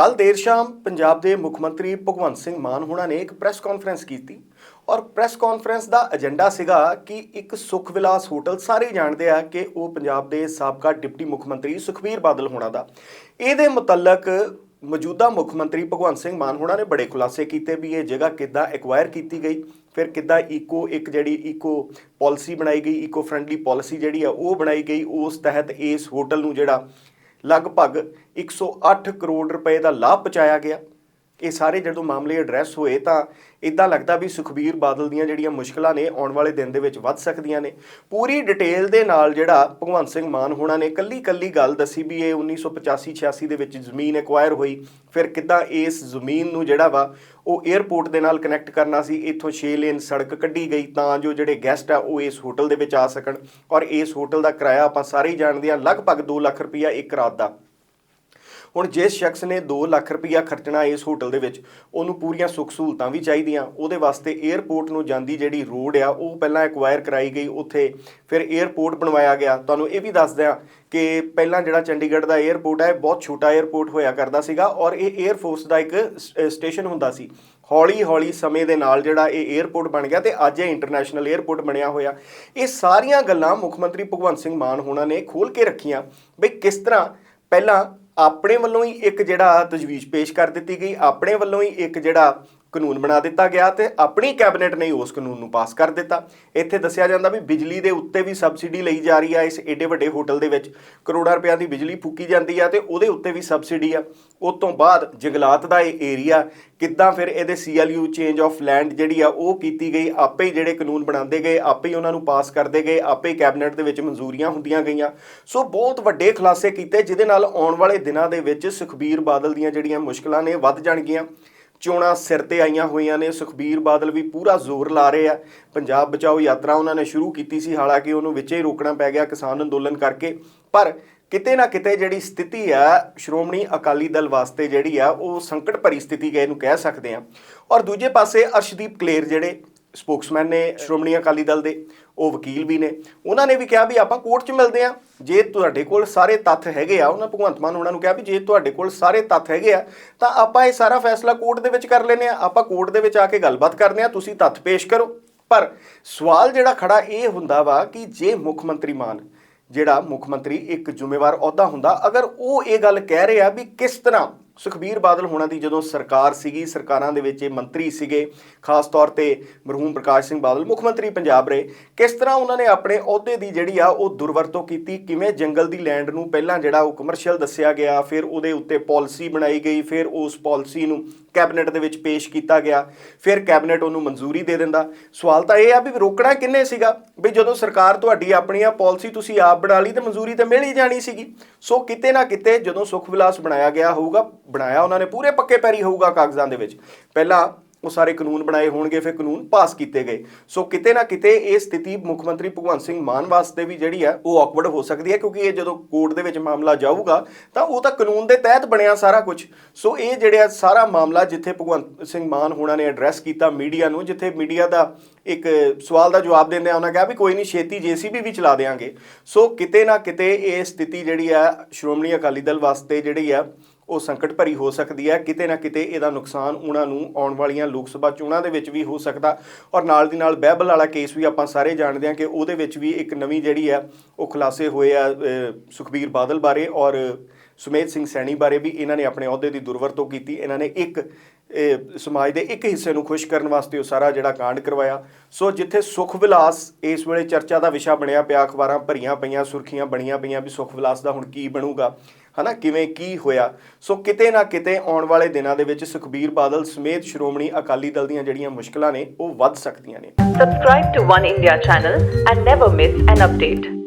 ਕੱਲ ਦੇਰ ਸ਼ਾਮ ਪੰਜਾਬ ਦੇ ਮੁੱਖ ਮੰਤਰੀ ਭਗਵੰਤ ਸਿੰਘ ਮਾਨ ਹੋਣਾ ਨੇ ਇੱਕ ਪ੍ਰੈਸ ਕਾਨਫਰੰਸ ਕੀਤੀ ਔਰ ਪ੍ਰੈਸ ਕਾਨਫਰੰਸ ਦਾ ਏਜੰਡਾ ਸੀਗਾ ਕਿ ਇੱਕ ਸੁਖ ਵਿਲਾਸ ਹੋਟਲ ਸਾਰੇ ਜਾਣਦੇ ਆ ਕਿ ਉਹ ਪੰਜਾਬ ਦੇ ਸਾਬਕਾ ਡਿਪਟੀ ਮੁੱਖ ਮੰਤਰੀ ਸੁਖਬੀਰ ਬਾਦਲ ਹੋਣਾ ਦਾ। ਇਹਦੇ ਮੁਤਲਕ ਮੌਜੂਦਾ ਮੁੱਖ ਮੰਤਰੀ ਭਗਵੰਤ ਸਿੰਘ ਮਾਨ ਹੋਣਾ ਨੇ ਬੜੇ ਖੁਲਾਸੇ ਕੀਤੇ ਵੀ ਇਹ ਜਗ੍ਹਾ ਕਿੱਦਾਂ ਐਕਵਾਇਰ ਕੀਤੀ ਗਈ, ਫਿਰ ਕਿੱਦਾਂ ਈਕੋ ਇੱਕ ਜਿਹੜੀ ਈਕੋ ਪਾਲਿਸੀ ਬਣਾਈ ਗਈ ਈਕੋ ਫ੍ਰੈਂਡਲੀ ਪਾਲਿਸੀ ਜਿਹੜੀ ਆ ਉਹ ਬਣਾਈ ਗਈ, ਉਸ ਤਹਿਤ ਇਸ ਹੋਟਲ ਨੂੰ ਜਿਹੜਾ ਲਗਭਗ 108 ਕਰੋੜ ਰੁਪਏ ਦਾ ਲਾਭ ਪਹੁੰਚਾਇਆ ਗਿਆ। ਇਹ ਸਾਰੇ ਜਦੋਂ ਮਾਮਲੇ ਐਡਰੈਸ ਹੋਏ ਤਾਂ ਇਦਾਂ ਲੱਗਦਾ ਵੀ ਸੁਖਬੀਰ ਬਾਦਲ ਦੀਆਂ ਜਿਹੜੀਆਂ ਮੁਸ਼ਕਲਾਂ ਨੇ ਆਉਣ ਵਾਲੇ ਦਿਨ ਦੇ ਵਿੱਚ ਵੱਧ ਸਕਦੀਆਂ ਨੇ। ਪੂਰੀ ਡਿਟੇਲ ਦੇ ਨਾਲ ਜਿਹੜਾ ਭਗਵੰਤ ਸਿੰਘ ਮਾਨ ਹੋਣਾ ਨੇ ਕੱਲੀ ਕੱਲੀ ਗੱਲ ਦੱਸੀ ਵੀ ਇਹ 1985 86 ਦੇ ਵਿੱਚ ਜ਼ਮੀਨ ਐਕਵਾਇਰ ਹੋਈ। ਫਿਰ ਕਿੱਦਾਂ ਇਸ ਜ਼ਮੀਨ ਨੂੰ ਜਿਹੜਾ ਵਾ ਉਹ 에ਅਰਪੋਰਟ ਦੇ ਨਾਲ ਕਨੈਕਟ ਕਰਨਾ ਸੀ, ਇੱਥੋਂ 6 ਲੇਨ ਸੜਕ ਕੱਢੀ ਗਈ ਤਾਂ ਜੋ ਜਿਹੜੇ ਗੈਸਟ ਆ ਉਹ ਇਸ ਹੋਟਲ ਦੇ ਵਿੱਚ ਆ ਸਕਣ। ਔਰ ਇਸ ਹੋਟਲ ਦਾ ਕਿਰਾਇਆ ਆਪਾਂ ਸਾਰੇ ਹੀ ਜਾਣਦੇ ਆ ਲਗਭਗ 2 ਲੱਖ ਰੁਪਈਆ ਇੱਕ ਰਾਤ ਦਾ। ਹੁਣ ਜਿਸ ਸ਼ਖਸ ਨੇ 2 ਲੱਖ ਰੁਪਇਆ ਖਰਚਣਾ ਇਸ ਹੋਟਲ ਦੇ ਵਿੱਚ, ਉਹਨੂੰ ਪੂਰੀਆਂ ਸੁੱਖ ਸਹੂਲਤਾਂ ਵੀ ਚਾਹੀਦੀਆਂ। ਉਹਦੇ ਵਾਸਤੇ 에ਅਰਪੋਰਟ ਨੂੰ ਜਾਂਦੀ ਜਿਹੜੀ ਰੋਡ ਆ, ਉਹ ਪਹਿਲਾਂ ਐਕਵਾਇਰ ਕਰਾਈ ਗਈ ਉੱਥੇ, ਫਿਰ 에ਅਰਪੋਰਟ ਬਣਵਾਇਆ ਗਿਆ। ਤੁਹਾਨੂੰ ਇਹ ਵੀ ਦੱਸ ਦਿਆਂ ਕਿ ਪਹਿਲਾਂ ਜਿਹੜਾ ਚੰਡੀਗੜ੍ਹ ਦਾ 에ਅਰਪੋਰਟ ਹੈ ਬਹੁਤ ਛੋਟਾ 에ਅਰਪੋਰਟ ਹੋਇਆ ਕਰਦਾ ਸੀਗਾ ਔਰ ਇਹ 에ਅਰ ਫੋਰਸ ਦਾ ਇੱਕ ਸਟੇਸ਼ਨ ਹੁੰਦਾ ਸੀ। ਹੌਲੀ ਹੌਲੀ ਸਮੇਂ ਦੇ ਨਾਲ ਜਿਹੜਾ ਇਹ 에ਅਰਪੋਰਟ ਬਣ ਗਿਆ ਤੇ ਅੱਜ ਇਹ ਇੰਟਰਨੈਸ਼ਨਲ 에ਅਰਪੋਰਟ ਬਣਿਆ ਹੋਇਆ। ਇਹ ਸਾਰੀਆਂ ਗੱਲਾਂ ਮੁੱਖ ਮੰਤਰੀ ਭਗਵੰਤ ਸਿੰਘ ਮਾਨ ਹੋਣਾ ਨੇ ਖੋਲ ਕੇ ਰੱਖੀਆਂ ਵੀ ਕਿਸ ਤਰ੍ਹਾਂ ਪਹਿਲਾਂ ਆਪਣੇ ਵੱਲੋਂ ਹੀ ਇੱਕ ਜਿਹੜਾ ਤਜਵੀਜ਼ ਪੇਸ਼ ਕਰ ਦਿੱਤੀ ਗਈ, ਆਪਣੇ ਵੱਲੋਂ ਹੀ ਇੱਕ ਜਿਹੜਾ ਕਾਨੂੰਨ ਬਣਾ ਦਿੱਤਾ ਗਿਆ ਤੇ ਆਪਣੀ ਕੈਬਨਿਟ ਨੇ ਉਸ ਕਾਨੂੰਨ ਨੂੰ ਪਾਸ ਕਰ ਦਿੱਤਾ। ਇੱਥੇ ਦੱਸਿਆ ਜਾਂਦਾ ਵੀ ਬਿਜਲੀ ਦੇ ਉੱਤੇ ਵੀ ਸਬਸਿਡੀ ਲਈ ਜਾ ਰਹੀ ਆ। ਇਸ ਏਡੇ ਵੱਡੇ ਹੋਟਲ ਦੇ ਵਿੱਚ ਕਰੋੜਾਂ ਰੁਪਈਆ ਦੀ ਬਿਜਲੀ ਫੂਕੀ ਜਾਂਦੀ ਆ ਤੇ ਉਹਦੇ ਉੱਤੇ ਵੀ ਸਬਸਿਡੀ ਆ। ਉਸ ਤੋਂ ਬਾਅਦ ਜੰਗਲਾਤ ਦਾ ਇਹ ਏਰੀਆ ਕਿੱਦਾਂ ਫਿਰ ਇਹਦੇ ਸੀਐਲਯੂ ਚੇਂਜ ਆਫ ਲੈਂਡ ਜਿਹੜੀ ਆ ਉਹ ਕੀਤੀ ਗਈ। ਆਪੇ ਹੀ ਜਿਹੜੇ ਕਾਨੂੰਨ ਬਣਾਉਂਦੇ ਗਏ, ਆਪੇ ਹੀ ਉਹਨਾਂ ਨੂੰ ਪਾਸ ਕਰਦੇ ਗਏ, ਆਪੇ ਹੀ ਕੈਬਨਿਟ ਦੇ ਵਿੱਚ ਮਨਜ਼ੂਰੀਆਂ ਹੁੰਦੀਆਂ ਗਈਆਂ। ਸੋ ਬਹੁਤ ਵੱਡੇ ਖੁਲਾਸੇ ਕੀਤੇ, ਜਿਹਦੇ ਨਾਲ ਆਉਣ ਵਾਲੇ ਦਿਨਾਂ ਦੇ ਵਿੱਚ ਸੁਖਬੀਰ ਬਾਦਲ ਦੀਆਂ ਜਿਹੜੀਆਂ ਮੁਸ਼ਕਲਾਂ ਨੇ ਵੱਧ ਜਾਣਗੀਆਂ। ਚੋਣਾਂ ਸਿਰ ਤੇ ਆਈਆਂ ਹੋਈਆਂ ਨੇ। ਸੁਖਬੀਰ ਬਾਦਲ ਵੀ ਪੂਰਾ ਜ਼ੋਰ ਲਾ ਰਹੇ ਆ। ਪੰਜਾਬ ਬਚਾਓ ਯਾਤਰਾ ਉਹਨਾਂ ਨੇ ਸ਼ੁਰੂ ਕੀਤੀ ਸੀ। ਹਾਲਾਂਕਿ ਉਹਨੂੰ ਵਿੱਚੇ ਹੀ ਰੋਕਣਾ ਪੈ ਗਿਆ ਕਿਸਾਨ ਅੰਦੋਲਨ ਕਰਕੇ। ਪਰ ਕਿਤੇ ਨਾ ਕਿਤੇ ਜਿਹੜੀ ਸਥਿਤੀ ਆ, ਸ਼੍ਰੋਮਣੀ ਅਕਾਲੀ ਦਲ ਵਾਸਤੇ ਜਿਹੜੀ ਆ, ਉਹ ਸੰਕਟ ਭਰੀ ਸਥਿਤੀ ਗਏ ਨੂੰ ਕਹਿ ਸਕਦੇ ਆ। ਔਰ ਦੂਜੇ ਪਾਸੇ ਅਰਸ਼ਦੀਪ ਕਲੇਰ ਜਿਹੜੇ ਸਪੋਕਸਮੈਨ ਨੇ, ਸ਼੍ਰੋਮਣੀ ਅਕਾਲੀ ਦਲ ਦੇ, ਉਹ ਵਕੀਲ ਵੀ ਨੇ। ਉਹਨਾਂ ਨੇ ਵੀ ਕਿਹਾ ਵੀ ਆਪਾਂ ਕੋਰਟ 'ਚ ਮਿਲਦੇ ਆ ਜੇ ਤੁਹਾਡੇ ਕੋਲ ਸਾਰੇ ਤੱਥ ਹੈਗੇ ਆ, ਉਹਨਾਂ ਭਗਵੰਤ ਮਾਨ ਉਹਨਾਂ ਨੂੰ ਕਿਹਾ ਵੀ ਜੇ ਤੁਹਾਡੇ ਕੋਲ ਸਾਰੇ ਤੱਥ ਹੈਗੇ ਆ, ਤਾਂ ਆਪਾਂ ਇਹ ਸਾਰਾ ਫੈਸਲਾ ਕੋਰਟ ਦੇ ਵਿੱਚ ਕਰ ਲੈਨੇ ਆ ਆਪਾਂ ਕੋਰਟ ਦੇ ਵਿੱਚ ਆ ਕੇ ਗੱਲਬਾਤ ਕਰਦੇ ਆ ਤੁਸੀਂ ਤੱਥ ਪੇਸ਼ ਕਰੋ। ਪਰ ਸਵਾਲ ਜਿਹੜਾ ਖੜਾ ਇਹ ਹੁੰਦਾ ਵਾ ਕਿ ਜੇ ਮੁੱਖ ਮੰਤਰੀ ਮਾਨ, ਜਿਹੜਾ ਮੁੱਖ ਮੰਤਰੀ ਇੱਕ ਜ਼ਿੰਮੇਵਾਰ ਅਹੁਦਾ ਹੁੰਦਾ, ਅਗਰ ਉਹ ਇਹ ਗੱਲ ਕਹਿ ਰਿਹਾ ਵੀ ਕਿਸ ਤਰ੍ਹਾਂ ਸੁਖਬੀਰ ਬਾਦਲ ਹੋਣਾ ਦੀ ਜਦੋਂ ਸਰਕਾਰ ਸੀਗੀ, ਸਰਕਾਰਾਂ ਦੇ ਵਿੱਚ ਇਹ ਮੰਤਰੀ ਸੀਗੇ, ਖਾਸ ਤੌਰ ਤੇ ਮਰਹੂਮ ਪ੍ਰਕਾਸ਼ ਸਿੰਘ ਬਾਦਲ, ਮੁੱਖ ਮੰਤਰੀ ਪੰਜਾਬ ਰਹੇ, ਕਿਸ ਤਰ੍ਹਾਂ ਉਹਨਾਂ ਨੇ ਆਪਣੇ ਅਹੁਦੇ ਦੀ ਜਿਹੜੀ ਆ ਉਹ ਦੁਰਵਰਤੋਂ ਕੀਤੀ, ਕਿਵੇਂ ਜੰਗਲ ਦੀ ਲੈਂਡ ਨੂੰ ਪਹਿਲਾਂ ਜਿਹੜਾ ਉਹ ਕਮਰਸ਼ੀਅਲ ਦੱਸਿਆ ਗਿਆ, ਫਿਰ ਉਹਦੇ ਉੱਤੇ ਪਾਲਿਸੀ ਬਣਾਈ ਗਈ, ਫਿਰ ਉਸ ਪਾਲਿਸੀ ਨੂੰ ਕੈਬਨਿਟ ਦੇ ਵਿੱਚ ਪੇਸ਼ ਕੀਤਾ ਗਿਆ, ਫਿਰ ਕੈਬਨਿਟ ਉਹਨੂੰ ਮਨਜ਼ੂਰੀ ਦੇ ਦਿੰਦਾ। ਸਵਾਲ ਤਾਂ ਇਹ ਆ ਵੀ ਰੋਕਣਾ ਕਿੰਨੇ ਸੀਗਾ? ਵੀ ਜਦੋਂ ਸਰਕਾਰ ਤੁਹਾਡੀ ਆਪਣੀ ਆ ਪਾਲਿਸੀ ਤੁਸੀਂ ਆਪ ਬਣਾ ਲਈ ਤੇ ਮਨਜ਼ੂਰੀ ਤਾਂ ਮਿਲ ਹੀ ਜਾਣੀ ਸੀਗੀ। ਸੋ ਕਿਤੇ ਨਾ ਕਿਤੇ ਜਦੋਂ ਸੁਖ ਵਿਲਾਸ ਬਣਾਇਆ ਗਿਆ ਹੋਊਗਾ ਬਣਾਇਆ ਉਹਨਾਂ ਨੇ, ਪੂਰੇ ਪੱਕੇ ਪੈਰੀ ਹੋਊਗਾ ਕਾਗਜ਼ਾਂ ਦੇ ਵਿੱਚ। ਪਹਿਲਾਂ ਉਹ ਸਾਰੇ ਕਾਨੂੰਨ ਬਣਾਏ ਹੋਣਗੇ, ਫਿਰ ਕਾਨੂੰਨ ਪਾਸ ਕੀਤੇ ਗਏ। ਸੋ ਕਿਤੇ ਨਾ ਕਿਤੇ ਇਹ ਸਥਿਤੀ ਮੁੱਖ ਮੰਤਰੀ ਭਗਵੰਤ ਸਿੰਘ ਮਾਨ ਵਾਸਤੇ ਵੀ ਜਿਹੜੀ ਹੈ ਉਹ ਔਕਵਰਡ ਹੋ ਸਕਦੀ ਹੈ, ਕਿਉਂਕਿ ਇਹ ਜਦੋਂ ਕੋਰਟ ਦੇ ਵਿੱਚ ਮਾਮਲਾ ਜਾਊਗਾ, ਤਾਂ ਉਹ ਤਾਂ ਕਾਨੂੰਨ ਦੇ ਤਹਿਤ ਬਣਿਆ ਸਾਰਾ ਕੁਝ ਸੋ ਇਹ ਜਿਹੜਾ ਸਾਰਾ ਮਾਮਲਾ ਜਿੱਥੇ ਭਗਵੰਤ ਸਿੰਘ ਮਾਨ ਹੋਣਾ ਨੇ ਐਡਰੈਸ ਕੀਤਾ ਮੀਡੀਆ ਨੂੰ, ਜਿੱਥੇ ਮੀਡੀਆ ਦਾ ਇੱਕ ਸਵਾਲ ਦਾ ਜਵਾਬ ਦਿੰਦੇ ਆ, ਉਹਨਾਂ ਕਿਹਾ ਵੀ ਕੋਈ ਨਹੀਂ ਛੇਤੀ ਜੀਸੀਬੀ ਵੀ ਚਲਾ ਦੇਾਂਗੇ ਸੋ ਕਿਤੇ ਨਾ ਕਿਤੇ ਇਹ ਸਥਿਤੀ ਜਿਹੜੀ ਆ, ਸ਼੍ਰੋਮਣੀ ਅਕਾਲੀ ਦਲ ਵਾਸਤੇ ਜਿਹੜੀ ਆ, ਉਹ ਸੰਕਟ ਭਰੀ ਹੋ ਸਕਦੀ ਹੈ ਕਿਤੇ ਨਾ ਕਿਤੇ ਇਹਦਾ ਨੁਕਸਾਨ ਉਹਨਾਂ ਨੂੰ ਆਉਣ ਵਾਲੀਆਂ ਲੋਕ ਸਭਾ ਚੋਣਾਂ ਦੇ ਵਿੱਚ ਵੀ ਹੋ ਸਕਦਾ। ਔਰ ਨਾਲ ਦੀ ਨਾਲ ਬਹਿਬਲ ਵਾਲਾ ਕੇਸ ਵੀ ਆਪਾਂ ਸਾਰੇ ਜਾਣਦੇ ਹਾਂ ਕਿ ਉਹਦੇ ਵਿੱਚ ਵੀ ਇੱਕ ਨਵੀਂ ਜਿਹੜੀ ਹੈ ਉਹ ਖੁਲਾਸੇ ਹੋਏ ਆ ਸੁਖਬੀਰ ਬਾਦਲ ਬਾਰੇ। ਔਰ ਸੁਮੇਧ ਸਿੰਘ ਸੈਣੀ ਬਾਰੇ ਵੀ ਇਹਨਾਂ ਨੇ ਆਪਣੇ ਅਹੁਦੇ ਦੀ ਦੁਰਵਰਤੋਂ ਕੀਤੀ। ਇਹਨਾਂ ਨੇ ਇੱਕ ਸਮਾਜ ਦੇ ਇੱਕ ਹਿੱਸੇ ਨੂੰ ਖੁਸ਼ ਕਰਨ ਵਾਸਤੇ ਉਹ ਸਾਰਾ ਜਿਹੜਾ ਕਾਂਡ ਕਰਵਾਇਆ। ਸੋ ਜਿੱਥੇ ਸੁਖ ਵਿਲਾਸ ਇਸ ਵੇਲੇ ਚਰਚਾ ਦਾ ਵਿਸ਼ਾ ਬਣਿਆ ਪਿਆ, ਅਖਬਾਰਾਂ ਭਰੀਆਂ ਪਈਆਂ, ਸੁਰਖੀਆਂ ਬਣੀਆਂ ਪਈਆਂ ਵੀ ਸੁਖ ਵਿਲਾਸ ਦਾ ਹੁਣ ਕੀ ਬਣੂਗਾ, ਹਨਾ, ਕਿਵੇਂ ਕੀ ਹੋਇਆ। ਸੋ ਕਿਤੇ ਨਾ ਕਿਤੇ ਆਉਣ ਵਾਲੇ ਦਿਨਾਂ ਦੇ ਵਿੱਚ ਸੁਖਬੀਰ ਬਾਦਲ ਸਮੇਤ ਸ਼੍ਰੋਮਣੀ ਅਕਾਲੀ ਦਲ ਦੀਆਂ ਜਿਹੜੀਆਂ ਮੁਸ਼ਕਲਾਂ ਨੇ, ਉਹ ਵੱਧ ਸਕਦੀਆਂ ਨੇ। Subscribe to One India channel and never miss an update.